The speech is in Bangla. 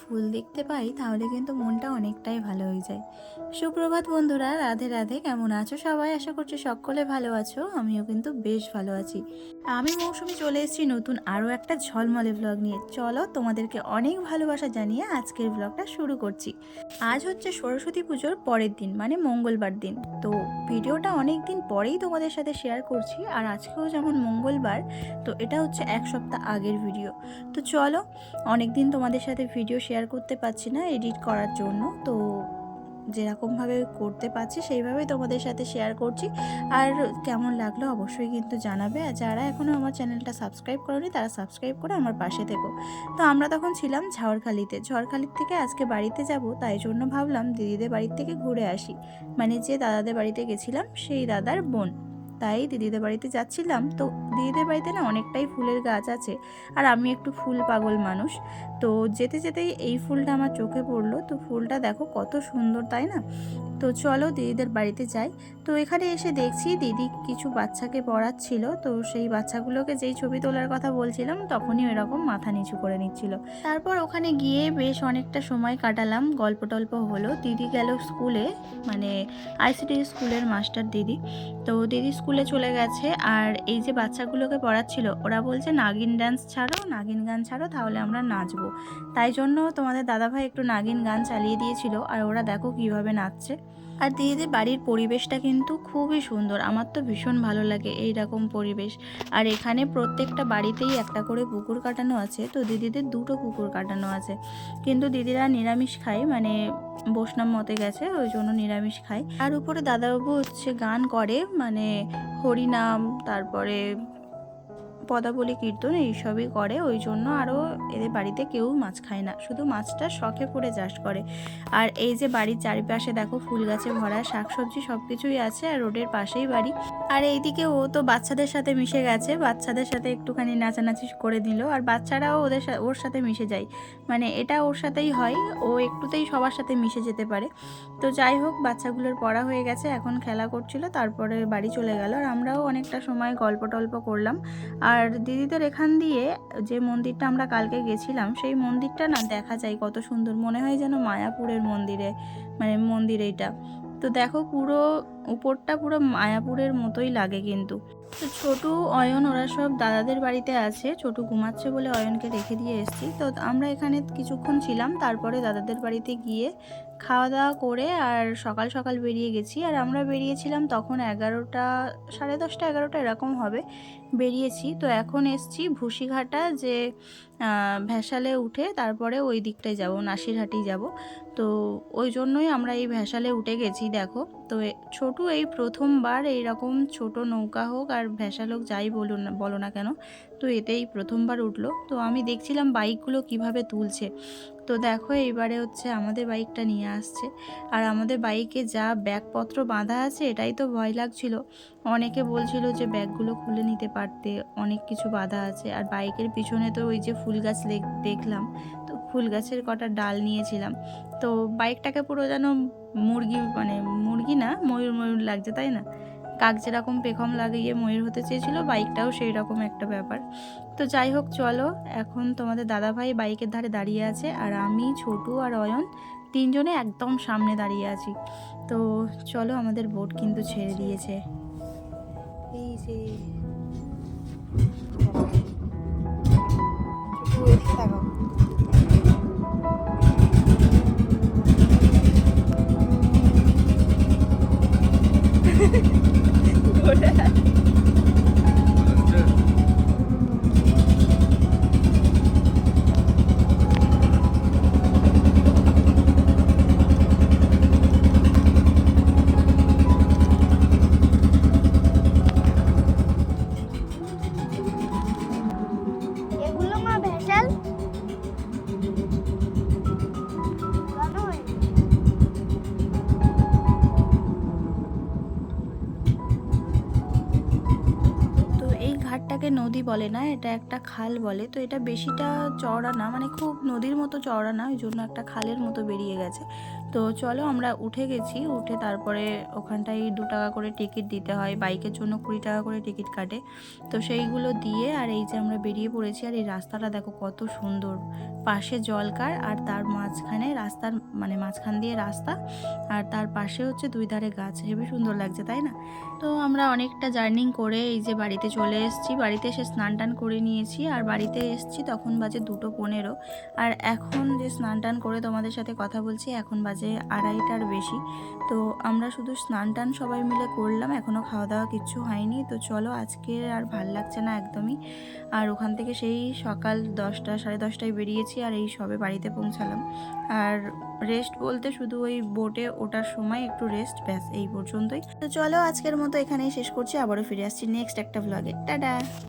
ফুল দেখতে পাই, তাহলে কিন্তু মনটা অনেকটাই ভালো হয়ে যায়। সুপ্রভাত বন্ধুরা, রাধে রাধে। কেমন আছো সবাই? আশা করছি সকলে ভালো আছো। আমিও কিন্তু বেশ ভালো আছি। আমি মৌসুমি চলে এসেছি নতুন আরও একটা ঝলমলে ব্লগ নিয়ে। চলো তোমাদেরকে অনেক ভালোবাসা জানিয়ে আজকের ব্লগটা শুরু করছি। আজ হচ্ছে সরস্বতী পুজোর পরের দিন মানে মঙ্গলবার দিন। তো ভিডিওটা অনেক দিন পরেই তোমাদের সাথে শেয়ার করছি, আর আজকেও যেমন মঙ্গলবার, তো এটা হচ্ছে এক সপ্তাহ আগের ভিডিও তো চলো, অনেক দিন তোমাদের সাথে ভিডিও শেয়ার করতে পারছি না এডিট করার জন্য। তো যেরকমভাবে করতে পারছি, সেইভাবেই তোমাদের সাথে শেয়ার করছি। আর কেমন লাগল অবশ্যই কিন্তু জানাবে। আর যারা এখনও আমার চ্যানেলটা সাবস্ক্রাইব করোনি, তারা সাবস্ক্রাইব করে আমার পাশে থেকো। তো আমরা তখন ছিলাম ঝড়খালিতে ঝড়খালির থেকে আজকে বাড়িতে যাব, তাই জন্য ভাবলাম দিদিদের বাড়ির থেকে ঘুরে আসি। মানে যে দাদাদের বাড়িতে গেছিলাম, সেই দাদার বোন। তাই দিদিদের বাড়িতে যাচ্ছিলাম। তো দিদিদের বাড়িতে না অনেকটাই ফুলের গাছ আছে। আর আমি একটু ফুল পাগল মানুষ। তো যেতে যেতেই এই ফুলটা আমার চোখে পড়ল। তো ফুলটা দেখো কত সুন্দর, তাই না? তো চলো দিদিদের বাড়িতে যাই। তো এখানে এসে দেখছি দিদি কিছু বাচ্চাকে পড়াচ্ছিল। তো সেই বাচ্চাগুলোকে যেই ছবি তোলার কথা বলছিলাম, তখনই এরকম মাথা নিচু করে নিচ্ছিল। তারপর ওখানে গিয়ে বেশ অনেকটা সময় কাটালাম। গল্প টল্প হলো। দিদি গেল স্কুলে মানে আইসিডি স্কুলের মাস্টার দিদি। তো দিদি স্কুলে চলে গেছে আর এই যে বাচ্চাগুলোকে পড়াচ্ছিল, ওরা বলছে, নাগিন ডান্স ছাড়ো, নাগিন গান ছাড়ো, তাহলে আমরা নাচবো। তাই জন্য তোমাদের দাদাভাই একটু নাগিন গান চালিয়ে দিয়েছিল। আর ওরা দেখো কীভাবে নাচছে। আর দিদিদের বাড়ির পরিবেশটা কিন্তু খুবই সুন্দর। আমার তো ভীষণ ভালো লাগে এই রকম পরিবেশ। আর এখানে প্রত্যেকটা বাড়িতেই একটা করে কুকুর কাটানো আছে। তো দিদিদের দুটো কুকুর কাটানো আছে। কিন্তু দিদিরা নিরামিষ খায় মানে বৈষ্ণব মতে গেছে, ওই জন্য নিরামিষ খায়। আর উপরে দাদাবাবু হচ্ছে গান করে মানে হরিনাম, তারপরে পদাবলী, কীর্তন এইসবই করে। ওই জন্য আরও এদের বাড়িতে কেউ মাছ খায় না। শুধু মাছটা শখে পড়ে চাষ করে। আর এই যে বাড়ির চারিপাশে দেখো ফুল গাছে ভরা শাকসবজি সব কিছুই আছে। আর রোডের পাশেই বাড়ি। আর এইদিকে ও তো বাচ্চাদের সাথে মিশে গেছে। বাচ্চাদের সাথে একটুখানি নাচানাচি করে দিল। আর বাচ্চারাও ওদের ওর সাথে মিশে যায়। মানে এটা ওর সাথেই হয়। ও একটুতেই সবার সাথে মিশে যেতে পারে। তো যাই হোক, বাচ্চাগুলোর পড়া হয়ে গেছে। এখন খেলা করছিল। তারপরে বাড়ি চলে গেল। আর আমরাও অনেকটা সময় গল্প টল্প করলাম। আর দিদিদের এখান দিয়ে যে মন্দিরটা আমরা কালকে গেছিলাম, সেই মন্দিরটা না দেখা যায় কত সুন্দর। মনে হয় যেন মায়াপুরের মন্দিরে মানে মন্দির এইটা। তো দেখো পুরো উপরটা পুরো মায়াপুরের মতোই লাগে কিন্তু। তো ছোটু, অয়ন ওরা সব দাদাদের বাড়িতে আছে, ছোটু ঘুমাচ্ছে বলে অয়নকে রেখে দিয়ে এসছি। তো আমরা এখানে কিছুক্ষণ ছিলাম, তারপরে দাদাদের বাড়িতে গিয়ে খাওয়া দাওয়া করে আর সকাল সকাল বেরিয়ে গেছি। আর আমরা বেরিয়েছিলাম তখন এগারোটা, সাড়ে দশটা, এগারোটা এরকম হবে বেরিয়েছি। তো এখন এসছি ভুসিঘাটা যে ভ্যাসালে উঠে তারপরে ওই দিকটায় যাব নাসিরহাটি যাব। তো ওই জন্যই আমরা এই ভ্যাসালে উঠে গেছি, দেখো। তো ছোটু এই প্রথমবার এইরকম ছোট নৌকা হোক আর ভ্যাসাল হোক যাই বলুন, বলো না কেন তো এতেই প্রথমবার উঠল। তো আমি দেখছিলাম বাইকগুলো কীভাবে তুলছে। তো দেখো এইবারে হচ্ছে আমাদের বাইকটা নিয়ে আসছে। আর আমাদের বাইকে যা ব্যাগপত্র বাঁধা আছে, এটাই তো ভয় লাগছিল। অনেকে বলছিল যে ব্যাগগুলো খুলে নিতে পারতে, অনেক কিছু বাঁধা আছে। আর বাইকের পিছনে তো ওই যে ফুল গাছ দেখলাম। তো ফুল গাছের কটা ডাল নিয়েছিলাম। তো বাইকটাকে পুরো যেন মুরগি মানে মুরগি না, ময়ূর ময়ূর লাগছে, তাই না? কাক যেরকম পেখম লাগিয়ে ময়ূর হতে চেয়েছিল, বাইকটাও সেই রকম একটা ব্যাপার। তো যাই হোক, চলো, এখন তোমাদের দাদাভাই বাইকের ধারে দাঁড়িয়ে আছে আর আমি, ছোটু আর অয়ন তিনজনে একদম সামনে দাঁড়িয়ে আছি। তো চলো, আমাদের বোট কিন্তু ছেড়ে দিয়েছে। এই যে ঘুরে আয়। বলে না, এটা একটা খাল বলে। তো এটা বেশিটা চওড়া না মানে খুব নদীর মতো চওড়া না, ওই জন্য একটা খালের মতো বেরিয়ে গেছে। তো চলো আমরা উঠে গেছি, উঠে তারপরে ওখানটায় দু টাকা করে টিকিট দিতে হয় বাইকের জন্য কুড়ি টাকা করে টিকিট কাটে। তো সেইগুলো দিয়ে আর এই যে আমরা বেরিয়ে পড়েছি আর এই রাস্তাটা দেখো কত সুন্দর। পাশে জলকার আর তার মাঝখানে রাস্তার মানে মাঝখান দিয়ে রাস্তা আর তার পাশে হচ্ছে দুই ধারে গাছ, হেবি সুন্দর লাগছে, তাই না? তো আমরা অনেকটা জার্নিং করে এই যে বাড়িতে চলে এসেছি, বাড়িতে এসে স্নান টান করে নিয়েছি আর বাড়িতে এসেছি তখন বাজে দুটো পনেরো। আর এখন যে স্নান টান করে তোমাদের সাথে কথা বলছি, এখন বাজে আড়াইটার বেশি। তো আমরা শুধু স্নান টান সবাই মিলে করলাম এখনও খাওয়া দাওয়া কিচ্ছু হয়নি। তো চলো আজকে আর ভালো লাগছে না একদমই। আর ওখান থেকে সেই সকাল দশটা, সাড়ে দশটায় বেরিয়েছি আর এই সবে বাড়িতে পৌঁছালাম। আর রেস্ট বলতে শুধু ওই বোটে ওঠার সময় একটু রেস্ট ব্যাস এই পর্যন্তই। তো চলো আজকের মতো এখানেই শেষ করছি, আবারও ফিরে আসছি নেক্সট একটা ভ্লগে টাটা!